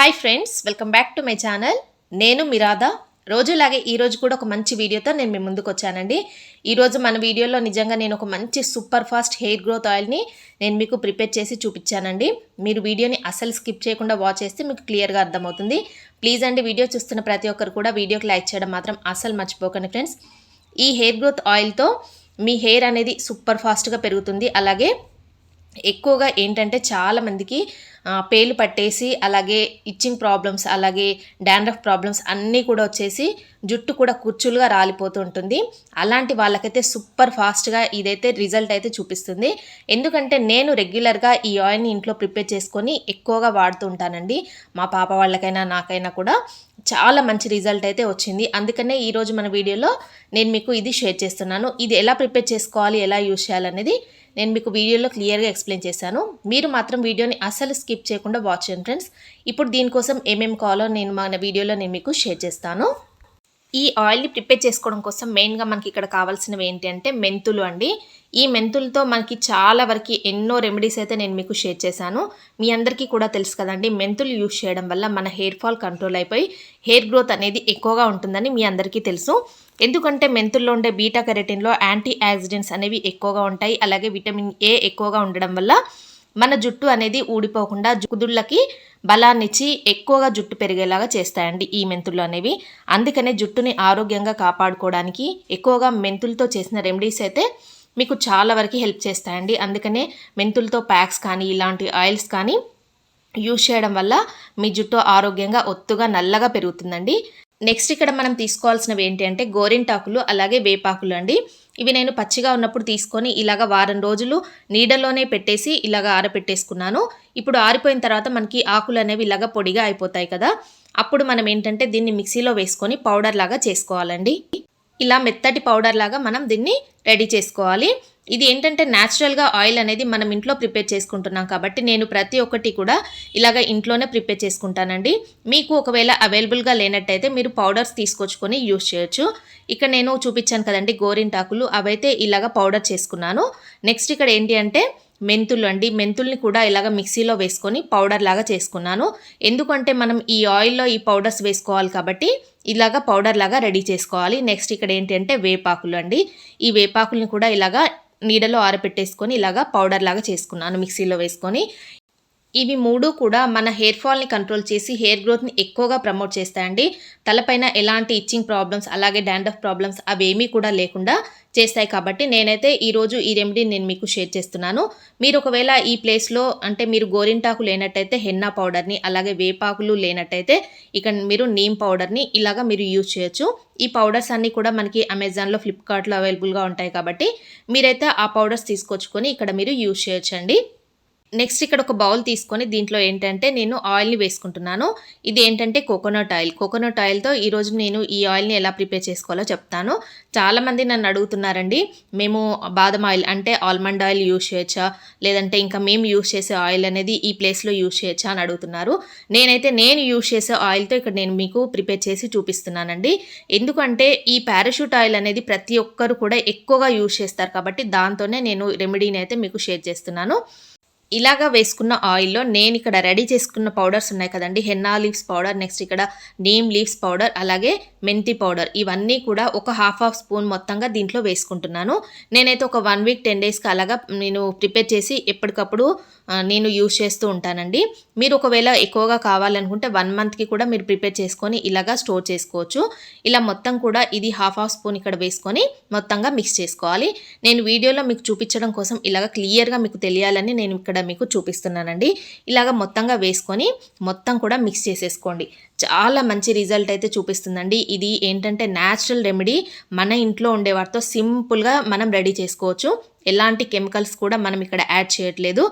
Hi friends welcome back to my channel నేను మిరాదా. రోజులాగే ఈరోజు కూడా ఒక మంచి వీడియోతో నేను మీ ముందుకు వచ్చానండి. ఈరోజు మన వీడియోలో నిజంగా నేను ఒక మంచి సూపర్ ఫాస్ట్ హెయిర్ గ్రోత్ ఆయిల్ని నేను మీకు ప్రిపేర్ చేసి చూపించానండి. మీరు వీడియోని అసలు స్కిప్ చేయకుండా వాచ్ చేస్తే మీకు క్లియర్గా అర్థమవుతుంది. ప్లీజ్ అండి వీడియో చూస్తున్న ప్రతి ఒక్కరు కూడా వీడియోకి లైక్ చేయడం మాత్రం అసలు మర్చిపోకండి ఫ్రెండ్స్ ఈ హెయిర్ గ్రోత్ ఆయిల్తో మీ హెయిర్ అనేది సూపర్ ఫాస్ట్గా పెరుగుతుంది. అలాగే ఎక్కువగా ఏంటంటే చాలామందికి పేలు పట్టేసి అలాగే ఇచ్చింగ్ ప్రాబ్లమ్స్ అలాగే డాండ్రఫ్ ప్రాబ్లమ్స్ అన్నీ కూడా వచ్చేసి జుట్టు కూడా కుర్చులుగా రాలిపోతూ ఉంటుంది. అలాంటి వాళ్ళకైతే సూపర్ ఫాస్ట్గా ఇదైతే రిజల్ట్ అయితే చూపిస్తుంది. ఎందుకంటే నేను రెగ్యులర్గా ఈ ఆయిల్ని ఇంట్లో ప్రిపేర్ చేసుకొని ఎక్కువగా వాడుతూ ఉంటానండి. మా పాప వాళ్ళకైనా నాకైనా కూడా చాలా మంచి రిజల్ట్ అయితే వచ్చింది. అందుకనే ఈరోజు మన వీడియోలో నేను మీకు ఇది షేర్ చేస్తున్నాను. ఇది ఎలా ప్రిపేర్ చేసుకోవాలి ఎలా యూజ్ చేయాలనేది నేను మీకు వీడియోలో క్లియర్గా ఎక్స్ప్లెయిన్ చేశాను. మీరు మాత్రం వీడియోని అసలు స్కిప్ చేయకుండా వాచ్ చేయండి ఫ్రెండ్స్. ఇప్పుడు దీనికోసం ఏమేమి కావాలో నేను మన వీడియోలో నేను మీకు షేర్ చేస్తాను. ఈ ఆయిల్ని ప్రిపేర్ చేసుకోవడం కోసం మెయిన్గా మనకి ఇక్కడ కావాల్సినవి ఏంటి అంటే మెంతులు అండి. ఈ మెంతులతో మనకి చాలా వరకు ఎన్నో రెమెడీస్ అయితే నేను మీకు షేర్ చేశాను. మీ అందరికీ కూడా తెలుసు కదండి మెంతులు యూజ్ చేయడం వల్ల మన హెయిర్ ఫాల్ కంట్రోల్ అయిపోయి హెయిర్ గ్రోత్ అనేది ఎక్కువగా ఉంటుందని మీ అందరికీ తెలుసు. ఎందుకంటే మెంతుల్లో ఉండే బీటా కెరటిన్లో యాంటీ యాక్సిడెంట్స్ అనేవి ఎక్కువగా ఉంటాయి. అలాగే విటమిన్ ఏ ఎక్కువగా ఉండడం వల్ల మన జుట్టు అనేది ఊడిపోకుండా కుదుళ్ళకి బలాన్నిచ్చి ఎక్కువగా జుట్టు పెరిగేలాగా చేస్తాయండి ఈ మెంతులు అనేవి. అందుకనే జుట్టుని ఆరోగ్యంగా కాపాడుకోవడానికి ఎక్కువగా మెంతులతో చేసిన రెమెడీస్ అయితే మీకు చాలా వరకు హెల్ప్ చేస్తాయండి. అందుకనే మెంతులతో ప్యాక్స్ కానీ ఇలాంటి ఆయిల్స్ కానీ యూజ్ చేయడం వల్ల మీ జుట్టు ఆరోగ్యంగా ఒత్తుగా నల్లగా పెరుగుతుందండి. నెక్స్ట్ ఇక్కడ మనం తీసుకోవాల్సినవి ఏంటి అంటే గోరింటాకులు అలాగే వేపాకులు అండి. ఇవి నేను పచ్చిగా ఉన్నప్పుడు తీసుకొని ఇలాగ వారం రోజులు నీడలోనే పెట్టేసి ఇలాగ ఆరబెట్టేసుకున్నాను ఇప్పుడు ఆరిపోయిన తర్వాత మనకి ఆకులు అనేవి ఇలాగ పొడిగా అయిపోతాయి కదా. అప్పుడు మనం ఏంటంటే దీన్ని మిక్సీలో వేసుకొని పౌడర్ లాగా చేసుకోవాలండి. ఇలా మెత్తటి పౌడర్ లాగా మనం దీన్ని రెడీ చేసుకోవాలి. ఇది ఏంటంటే న్యాచురల్గా ఆయిల్ అనేది మనం ఇంట్లో ప్రిపేర్ చేసుకుంటున్నాం కాబట్టి నేను ప్రతి ఒక్కటి కూడా ఇలాగ ఇంట్లోనే ప్రిపేర్ చేసుకుంటానండి. మీకు ఒకవేళ అవైలబుల్గా లేనట్టయితే మీరు పౌడర్స్ తీసుకొచ్చుకొని యూజ్ చేయొచ్చు. ఇక్కడ నేను చూపించాను కదండి గోరింటాకులు అవైతే ఇలాగ పౌడర్ చేసుకున్నాను. నెక్స్ట్ ఇక్కడ ఏంటి అంటే మెంతులు అండి. మెంతుల్ని కూడా ఇలాగ మిక్సీలో వేసుకొని పౌడర్ లాగా చేసుకున్నాను. ఎందుకంటే మనం ఈ ఆయిల్లో ఈ పౌడర్స్ వేసుకోవాలి కాబట్టి ఇలాగ పౌడర్ లాగా రెడీ చేసుకోవాలి. నెక్స్ట్ ఇక్కడ ఏంటి అంటే వేపాకులు అండి. ఈ వేపాకుల్ని కూడా ఇలాగా నీడలో ఆరబెట్టేసుకొని ఇలాగా పౌడర్ లాగా చేసుకున్నాను మిక్సీలో వేసుకొని. ఇవి మూడు కూడా మన హెయిర్ ఫాల్ని కంట్రోల్ చేసి హెయిర్ గ్రోత్ని ఎక్కువగా ప్రమోట్ చేస్తాయండి. తలపైన ఎలాంటి ఇచ్చింగ్ ప్రాబ్లమ్స్ అలాగే డాండ్రఫ్ ప్రాబ్లమ్స్ అవేమీ కూడా లేకుండా చేస్తాయి కాబట్టి నేనైతే ఈరోజు ఈ రెమెడీని నేను మీకు షేర్ చేస్తున్నాను. మీరు ఒకవేళ ఈ ప్లేస్లో అంటే మీరు గోరింటాకు లేనట్టయితే హెన్నా పౌడర్ని అలాగే వేపాకులు లేనట్టయితే ఇక్కడ మీరు నీమ్ పౌడర్ని ఇలాగా మీరు యూజ్ చేయొచ్చు. ఈ పౌడర్స్ అన్నీ కూడా మనకి అమెజాన్లో ఫ్లిప్కార్ట్లో అవైలబుల్గా ఉంటాయి కాబట్టి మీరైతే ఆ పౌడర్స్ తీసుకొచ్చుకొని ఇక్కడ మీరు యూజ్ చేయొచ్చండి. నెక్స్ట్ ఇక్కడ ఒక బౌల్ తీసుకొని దీంట్లో ఏంటంటే నేను ఆయిల్ని వేసుకుంటున్నాను. ఇది ఏంటంటే కోకోనట్ ఆయిల్. కోకోనట్ ఆయిల్తో ఈరోజు నేను ఈ ఆయిల్ని ఎలా ప్రిపేర్ చేసుకోవాలో చెప్తాను. చాలామంది నన్ను అడుగుతున్నారండి మేము బాదం ఆయిల్ అంటే ఆల్మండ్ ఆయిల్ యూజ్ చేయొచ్చా? లేదంటే ఇంకా మేము యూజ్ చేసే ఆయిల్ అనేది ఈ ప్లేస్లో యూజ్ చేయొచ్చా? అని అడుగుతున్నారు. నేనైతే నేను యూజ్ చేసే ఆయిల్తో ఇక్కడ నేను మీకు ప్రిపేర్ చేసి చూపిస్తున్నానండి. ఎందుకంటే ఈ పారాషూట్ ఆయిల్ అనేది ప్రతి ఒక్కరు కూడా ఎక్కువగా యూజ్ చేస్తారు కాబట్టి దాంతోనే నేను రెమెడీని అయితే మీకు షేర్ చేస్తున్నాను. ఇలాగా వేసుకున్న ఆయిల్లో నేను ఇక్కడ రెడీ చేసుకున్న పౌడర్స్ ఉన్నాయి కదండి. హెన్నా లీవ్స్ పౌడర్ నెక్స్ట్ ఇక్కడ నీమ్ లీవ్స్ పౌడర్ అలాగే మెంతి పౌడర్. ఇవన్నీ కూడా ఒక హాఫ్ హాఫ్ స్పూన్ మొత్తంగా దీంట్లో వేసుకుంటున్నాను. నేనైతే ఒక వన్ వీక్ టెన్ డేస్కి అలాగా నేను ప్రిపేర్ చేసి ఎప్పటికప్పుడు నేను యూజ్ చేస్తూ ఉంటానండి. మీరు ఒకవేళ ఎక్కువగా కావాలనుకుంటే వన్ మంత్కి కూడా మీరు ప్రిపేర్ చేసుకొని ఇలాగా స్టోర్ చేసుకోవచ్చు. ఇలా మొత్తం కూడా ఇది హాఫ్ హాఫ్ స్పూన్ ఇక్కడ వేసుకొని మొత్తంగా మిక్స్ చేసుకోవాలి. నేను వీడియోలో మీకు చూపించడం కోసం ఇలాగ క్లియర్గా మీకు తెలియాలని నేను ఇక్కడ మీకు చూపిస్తున్నానండి. ఇలాగ మొత్తంగా వేసుకొని మొత్తం కూడా మిక్స్ చేసేసుకోండి. చాలా మంచి రిజల్ట్ అయితే చూపిస్తుందండి. ఇది ఏంటంటే న్యాచురల్ రెమెడీ మన ఇంట్లో ఉండే వాటితో సింపుల్గా మనం రెడీ చేసుకోవచ్చు. ఎలాంటి కెమికల్స్ కూడా మనం ఇక్కడ యాడ్ చేయట్లేదు.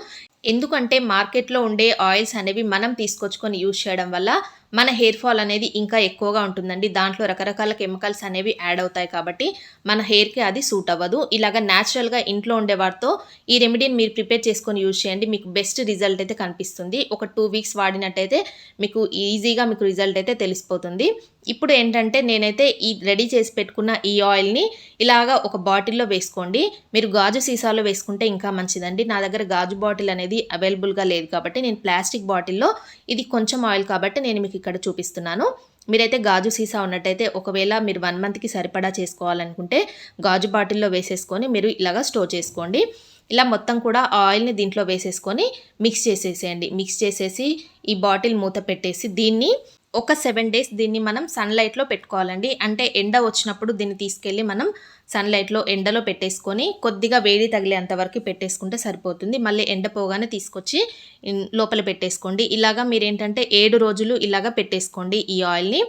ఎందుకంటే మార్కెట్లో ఉండే ఆయిల్స్ అనేవి మనం తీసుకొచ్చుకొని యూజ్ చేయడం వల్ల మన హెయిర్ ఫాల్ అనేది ఇంకా ఎక్కువగా ఉంటుందండి. దాంట్లో రకరకాల కెమికల్స్ అనేవి యాడ్ అవుతాయి కాబట్టి మన హెయిర్కి అది సూట్ అవ్వదు. ఇలాగ న్యాచురల్గా ఇంట్లో ఉండేవాడితో ఈ రెమెడీని మీరు ప్రిపేర్ చేసుకొని యూజ్ చేయండి. మీకు బెస్ట్ రిజల్ట్ అయితే కనిపిస్తుంది. ఒక టూ వీక్స్ వాడినట్టయితే మీకు ఈజీగా మీకు రిజల్ట్ అయితే తెలిసిపోతుంది. ఇప్పుడు ఏంటంటే నేనైతే ఈ రెడీ చేసి పెట్టుకున్న ఈ ఆయిల్ని ఇలాగా ఒక బాటిల్లో వేసుకోండి. మీరు గాజు సీసాలో వేసుకుంటే ఇంకా మంచిదండి. నా దగ్గర గాజు బాటిల్ అనేది అవైలబుల్గా లేదు కాబట్టి నేను ప్లాస్టిక్ బాటిల్లో ఇది కొంచెం ఆయిల్ కాబట్టి నేను మీకు ఇక్కడ చూపిస్తున్నాను. మీరైతే గాజు సీసా ఉన్నట్టయితే ఒకవేళ మీరు వన్ మంత్కి సరిపడా చేసుకోవాలనుకుంటే గాజు బాటిల్లో వేసేసుకొని మీరు ఇలాగా స్టోర్ చేసుకోండి. ఇలా మొత్తం కూడా ఆయిల్ని దీంట్లో వేసేసుకొని మిక్స్ చేసేసేయండి. మిక్స్ చేసేసి ఈ బాటిల్ మూత పెట్టేసి దీన్ని ఒక సెవెన్ డేస్ దీన్ని మనం సన్లైట్లో పెట్టుకోవాలండి. అంటే ఎండ వచ్చినప్పుడు దీన్ని తీసుకెళ్ళి మనం సన్లైట్లో ఎండలో పెట్టేసుకొని కొద్దిగా వేడి తగిలేంత వరకు పెట్టేసుకుంటే సరిపోతుంది. మళ్ళీ ఎండ పోగానే తీసుకొచ్చి లోపల పెట్టేసుకోండి. ఇలాగా మీరేంటంటే ఏడు రోజులు ఇలాగా పెట్టేసుకోండి ఈ ఆయిల్ని.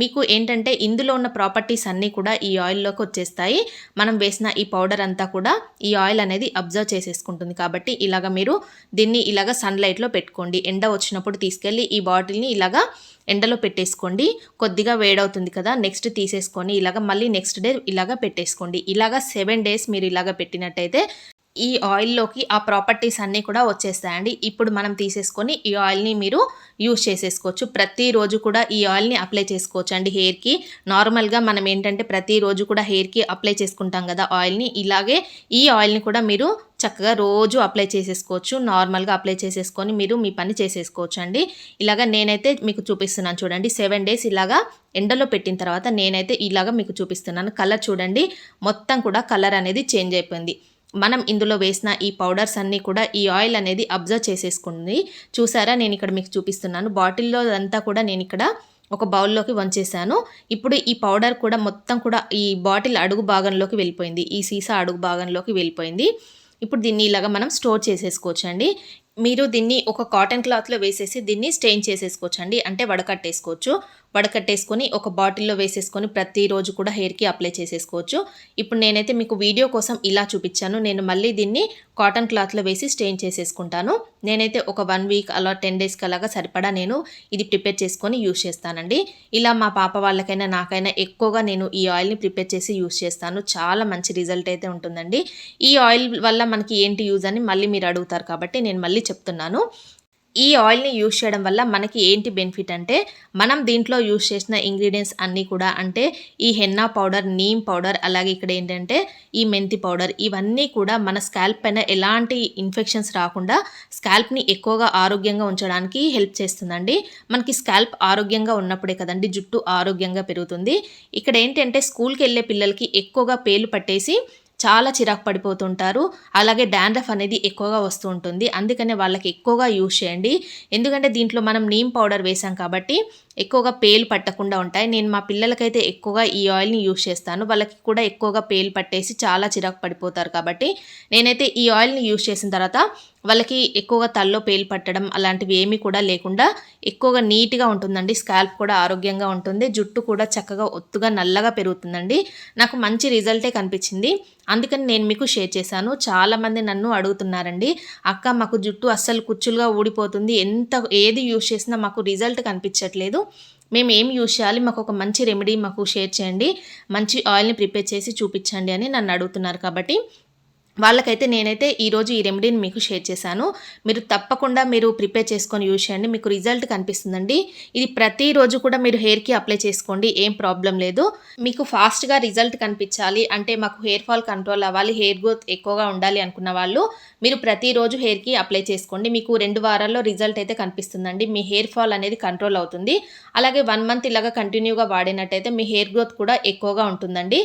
మీకు ఏంటంటే ఇందులో ఉన్న ప్రాపర్టీస్ అన్నీ కూడా ఈ ఆయిల్లోకి వచ్చేస్తాయి. మనం వేసిన ఈ పౌడర్ అంతా కూడా ఈ ఆయిల్ అనేది అబ్జర్వ్ చేసేసుకుంటుంది. కాబట్టి ఇలాగ మీరు దీన్ని ఇలాగ సన్లైట్లో పెట్టుకోండి. ఎండ వచ్చినప్పుడు తీసుకెళ్ళి ఈ బాటిల్ని ఇలాగా ఎండలో పెట్టేసుకోండి. కొద్దిగా వేడవుతుంది కదా నెక్స్ట్ తీసేసుకొని ఇలాగ మళ్ళీ నెక్స్ట్ డే ఇలాగ పెట్టేసుకోండి. ఇలాగ సెవెన్ డేస్ మీరు ఇలాగ పెట్టినట్టయితే ఈ ఆయిల్లోకి ఆ ప్రాపర్టీస్ అన్నీ కూడా వచ్చేస్తాయండి. ఇప్పుడు మనం తీసేసుకొని ఈ ఆయిల్ని మీరు యూస్ చేసేసుకోవచ్చు. ప్రతిరోజు కూడా ఈ ఆయిల్ని అప్లై చేసుకోవచ్చు అండి హెయిర్కి. నార్మల్గా మనం ఏంటంటే ప్రతిరోజు కూడా హెయిర్కి అప్లై చేసుకుంటాం కదా ఆయిల్ని. ఇలాగే ఈ ఆయిల్ని కూడా మీరు చక్కగా రోజు అప్లై చేసేసుకోవచ్చు. నార్మల్గా అప్లై చేసేసుకొని మీరు మీ పని చేసేసుకోవచ్చు అండి ఇలాగా నేనైతే మీకు చూపిస్తున్నాను చూడండి. సెవెన్ డేస్ ఇలాగా ఎండలో పెట్టిన తర్వాత నేనైతే ఇలాగా మీకు చూపిస్తున్నాను. కలర్ చూడండి. మొత్తం కూడా కలర్ అనేది చేంజ్ అయిపోయింది. మనం ఇందులో వేసిన ఈ పౌడర్స్ అన్నీ కూడా ఈ ఆయిల్ అనేది అబ్జర్వ్ చేసేసుకుంది. చూసారా? నేను ఇక్కడ మీకు చూపిస్తున్నాను. బాటిల్లో అంతా కూడా నేను ఇక్కడ ఒక బౌల్లోకి వంచేసాను ఇప్పుడు ఈ పౌడర్ కూడా మొత్తం కూడా ఈ బాటిల్ అడుగు భాగంలోకి వెళ్ళిపోయింది. ఈ సీసా అడుగు భాగంలోకి వెళ్ళిపోయింది. ఇప్పుడు దీన్ని ఇలాగా మనం స్టోర్ చేసేసుకోవచ్చు అండి మీరు దీన్ని ఒక కాటన్ క్లాత్లో వేసేసి దీన్ని స్టెయిన్ చేసేసుకోవచ్చు అండి అంటే వడకట్టేసుకోవచ్చు. వడకట్టేసుకొని ఒక బాటిల్లో వేసేసుకొని ప్రతిరోజు కూడా హెయిర్కి అప్లై చేసేసుకోవచ్చు. ఇప్పుడు నేనైతే మీకు వీడియో కోసం ఇలా చూపించాను. నేను మళ్ళీ దీన్ని కాటన్ క్లాత్లో వేసి స్టెయిన్ చేసేసుకుంటాను. నేనైతే ఒక వన్ వీక్ అలా టెన్ డేస్కి అలాగా సరిపడా నేను ఇది ప్రిపేర్ చేసుకొని యూస్ చేస్తానండి. ఇలా మా పాప వాళ్ళకైనా నాకైనా ఎక్కువగా నేను ఈ ఆయిల్ని ప్రిపేర్ చేసి యూస్ చేస్తాను. చాలా మంచి రిజల్ట్ అయితే ఉంటుందండి. ఈ ఆయిల్ వల్ల మనకి ఏంటి యూజ్ అని మళ్ళీ మీరు అడుగుతారు కాబట్టి నేను మళ్ళీ చెప్తున్నాను. ఈ ఆయిల్ని యూజ్ చేయడం వల్ల మనకి ఏంటి బెనిఫిట్ అంటే మనం దీంట్లో యూస్ చేసిన ఇంగ్రీడియంట్స్ అన్నీ కూడా అంటే ఈ హెన్నా పౌడర్ నీమ్ పౌడర్ అలాగే ఇక్కడ ఏంటంటే ఈ మెంతి పౌడర్ ఇవన్నీ కూడా మన స్కాల్ప్ పైన ఎలాంటి ఇన్ఫెక్షన్స్ రాకుండా స్కాల్ప్ని ఎక్కువగా ఆరోగ్యంగా ఉంచడానికి హెల్ప్ చేస్తుందండి. మనకి స్కాల్ప్ ఆరోగ్యంగా ఉన్నప్పుడే కదండి జుట్టు ఆరోగ్యంగా పెరుగుతుంది. ఇక్కడ ఏంటంటే స్కూల్కి వెళ్ళే పిల్లలకి ఎక్కువగా పేలు పట్టేసి చాలా చిరాకు పడిపోతుంటారు. అలాగే డాండ్రఫ్ అనేది ఎక్కువగా వస్తూ ఉంటుంది. అందుకనే వాళ్ళకి ఎక్కువగా యూజ్ చేయండి. ఎందుకంటే దీంట్లో మనం నీమ్ పౌడర్ వేసాం కాబట్టి ఎక్కువగా పేలు పట్టకుండా ఉంటాయి. నేను మా పిల్లలకైతే ఎక్కువగా ఈ ఆయిల్ని యూజ్ చేస్తాను. వాళ్ళకి కూడా ఎక్కువగా పేలు పట్టేసి చాలా చిరాకు పడిపోతారు కాబట్టి నేనైతే ఈ ఆయిల్ని యూజ్ చేసిన తర్వాత వాళ్ళకి ఎక్కువగా తల్లో పేలు పట్టడం అలాంటివి ఏమీ కూడా లేకుండా ఎక్కువగా నీట్గా ఉంటుందండి. స్కాల్ప్ కూడా ఆరోగ్యంగా ఉంటుంది. జుట్టు కూడా చక్కగా ఒత్తుగా నల్లగా పెరుగుతుందండి. నాకు మంచి రిజల్టే కనిపించింది. అందుకని నేను మీకు షేర్ చేశాను. చాలామంది నన్ను అడుగుతున్నారండి అక్క మాకు జుట్టు అస్సలు కుచ్చులుగా ఊడిపోతుంది. ఎంత ఏది యూజ్ చేసినా మాకు రిజల్ట్ కనిపించట్లేదు. మేము ఏం యూజ్ చేయాలి? మాకు ఒక మంచి రెమెడీ మాకు షేర్ చేయండి. మంచి ఆయిల్ని ప్రిపేర్ చేసి చూపించండి అని నన్ను అడుగుతున్నారు కాబట్టి వాళ్ళకైతే నేనైతే ఈరోజు ఈ రెమెడీని మీకు షేర్ చేశాను. మీరు తప్పకుండా మీరు ప్రిపేర్ చేసుకొని యూజ్ చేయండి. మీకు రిజల్ట్ కనిపిస్తుందండి. ఇది ప్రతిరోజు కూడా మీరు హెయిర్కి అప్లై చేసుకోండి. ఏం ప్రాబ్లం లేదు. మీకు ఫాస్ట్గా రిజల్ట్ కనిపించాలి. అంటే మాకు హెయిర్ ఫాల్ కంట్రోల్ అవ్వాలి. హెయిర్ గ్రోత్ ఎక్కువగా ఉండాలి అనుకున్న వాళ్ళు మీరు ప్రతిరోజు హెయిర్కి అప్లై చేసుకోండి. మీకు రెండు వారాల్లో రిజల్ట్ అయితే కనిపిస్తుందండి. మీ హెయిర్ ఫాల్ అనేది కంట్రోల్ అవుతుంది. అలాగే వన్ మంత్ ఇలాగా కంటిన్యూగా వాడినట్టయితే మీ హెయిర్ గ్రోత్ కూడా ఎక్కువగా ఉంటుందండి.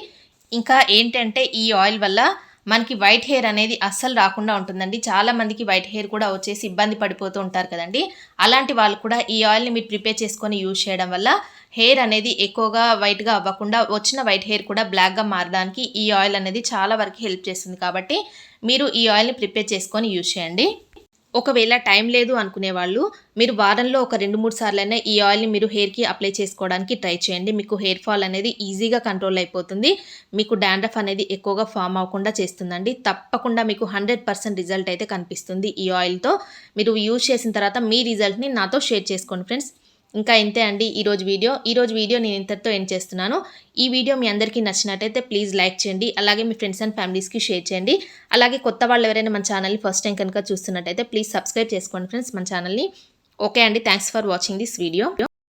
ఇంకా ఏంటంటే ఈ ఆయిల్ వల్ల మనకి వైట్ హెయిర్ అనేది అస్సలు రాకుండా ఉంటుందండి. చాలా మందికి వైట్ హెయిర్ కూడా వచ్చేసి ఇబ్బంది పడిపోతూ ఉంటారు కదండి. అలాంటి వాళ్ళు కూడా ఈ ఆయిల్ని మీరు ప్రిపేర్ చేసుకొని యూజ్ చేయడం వల్ల హెయిర్ అనేది ఎక్కువగా వైట్గా అవ్వకుండా వచ్చిన వైట్ హెయిర్ కూడా బ్లాక్గా మారడానికి ఈ ఆయిల్ అనేది చాలా వరకు హెల్ప్ చేస్తుంది కాబట్టి మీరు ఈ ఆయిల్ని ప్రిపేర్ చేసుకొని యూజ్ చేయండి. ఒకవేళ టైం లేదు అనుకునే వాళ్ళు మీరు వారంలో ఒక రెండు మూడు సార్లైనా ఈ ఆయిల్ని మీరు హెయిర్కి అప్లై చేసుకోవడానికి ట్రై చేయండి. మీకు హెయిర్ ఫాల్ అనేది ఈజీగా కంట్రోల్ అయిపోతుంది. మీకు డాండ్రఫ్ అనేది ఎక్కువగా ఫామ్ అవ్వకుండా చేస్తుందండి. తప్పకుండా మీకు హండ్రెడ్ పర్సెంట్ రిజల్ట్ అయితే కనిపిస్తుంది ఈ ఆయిల్తో. మీరు యూజ్ చేసిన తర్వాత మీ రిజల్ట్ని నాతో షేర్ చేసుకోండి ఫ్రెండ్స్. ఇంకా ఇంతే అండి ఈరోజు వీడియో. ఈరోజు వీడియో నేను ఇంతటితో ఎండ్ చేస్తున్నాను. ఈ వీడియో మీ అందరికీ నచ్చినట్టయితే ప్లీజ్ లైక్ చేయండి. అలాగే మీ ఫ్రెండ్స్ అండ్ ఫ్యామిలీస్కి షేర్ చేయండి. అలాగే కొత్త వాళ్ళు ఎవరైనా మన ఛానల్ని ఫస్ట్ టైం కనుక చూస్తున్నట్టయితే ప్లీజ్ సబ్స్క్రైబ్ చేసుకోండి ఫ్రెండ్స్ మన ఛానల్ని ఓకే అండి. Thanks for watching this video